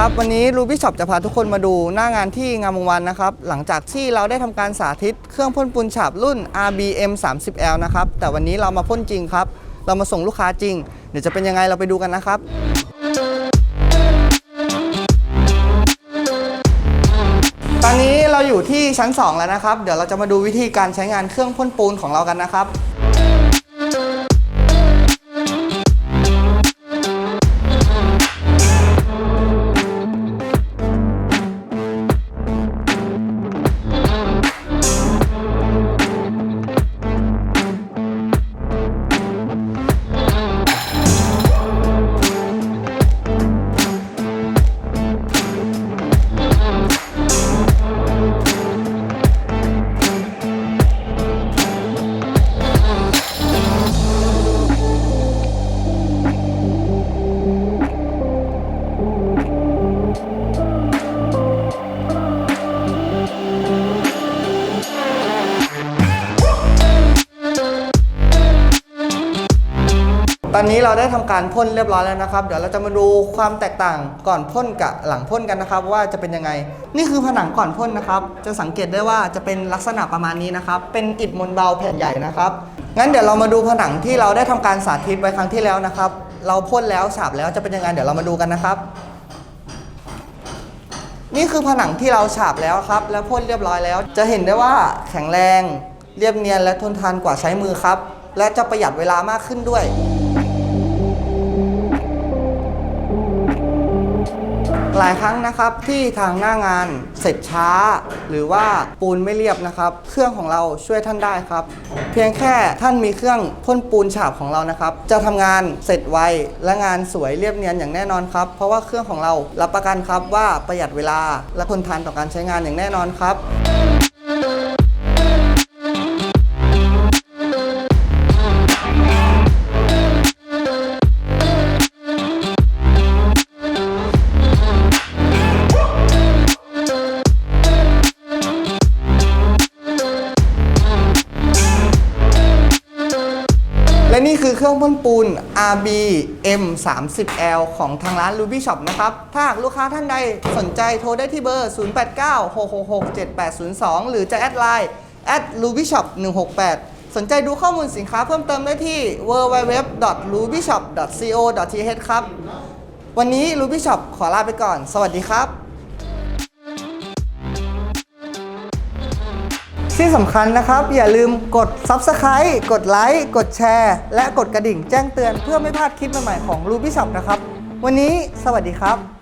ครับวันนี้รูบี้ช็อปจะพาทุกคนมาดูหน้างานที่งามวงวันนะครับ หลังจากที่เราได้ทำการสาธิตเครื่องพ่นปูนฉาบรุ่น RBM 30L นะครับ แต่วันนี้เรามาพ่นจริงครับ เรามาส่งลูกค้าจริง เดี๋ยวจะเป็นยังไงเราไปดูกันนะครับตอนนี้เราอยู่ที่ชั้น 2 แล้วนะครับ เดี๋ยวเราจะมาดูวิธีการใช้งานเครื่องพ่นปูนของเรากันนะครับ ตอนนี้เราได้ทำการพ่นเรียบร้อยแล้วนะครับ เดี๋ยวเราจะมาดูความแตกต่างก่อนพ่นกับหลังพ่นกันนะครับ ว่าจะเป็นยังไง นี่คือผนังก่อนพ่นนะครับ จะสังเกตได้ว่าจะเป็นลักษณะประมาณนี้นะครับ เป็นอิฐมวลเบาแผ่นใหญ่นะครับ งั้นเดี๋ยวเรามาดูผนังที่เราได้ทำการสาธิตไว้ครั้งที่แล้วนะครับ เราพ่นแล้วฉาบแล้วจะเป็นยังไงเดี๋ยวเรามาดูกันนะครับ นี่คือผนังที่เราฉาบแล้วครับ แล้วพ่นเรียบร้อยแล้ว จะเห็นได้ว่าแข็งแรง เรียบเนียนและทนทานกว่าใช้มือครับ และจะประหยัดเวลามากขึ้นด้วย หลายครั้งนะครับที่ทางหน้างานเสร็จช้า หรือว่าปูนไม่เรียบนะครับ เครื่องของเราช่วยท่านได้ครับ เพียงแค่ท่านมีเครื่องพ่นปูนฉาบของเรานะครับ จะทำงานเสร็จไวและงานสวยเรียบเนียนอย่างแน่นอนครับ เพราะว่าเครื่องของเรารับประกันครับว่าประหยัดเวลาและทนทานต่อการใช้งานอย่างแน่นอนครับ นี่คือเครื่องพ่นปูน RB M 3 0 L ของทางร้าน Ruby Shop นะครับ ถ้าหากลูกค้าท่านใดสนใจโทรได้ที่เบอร์ 0896667802 หรือจะแอดไลน์ at ruby shop 168 สนใจดูข้อมูลสินค้าเพิ่มเติมได้ที่ www.rubyshop.co.th ครับ วันนี้ Ruby Shop ขอลาไปก่อน สวัสดีครับ ที่สำคัญนะครับ อย่าลืมกด Subscribe กดไลค์กดแชร์ และกดกระดิ่งแจ้งเตือนเพื่อไม่พลาดคลิปใหม่ๆของ Ruby Shop นะครับ วันนี้สวัสดีครับ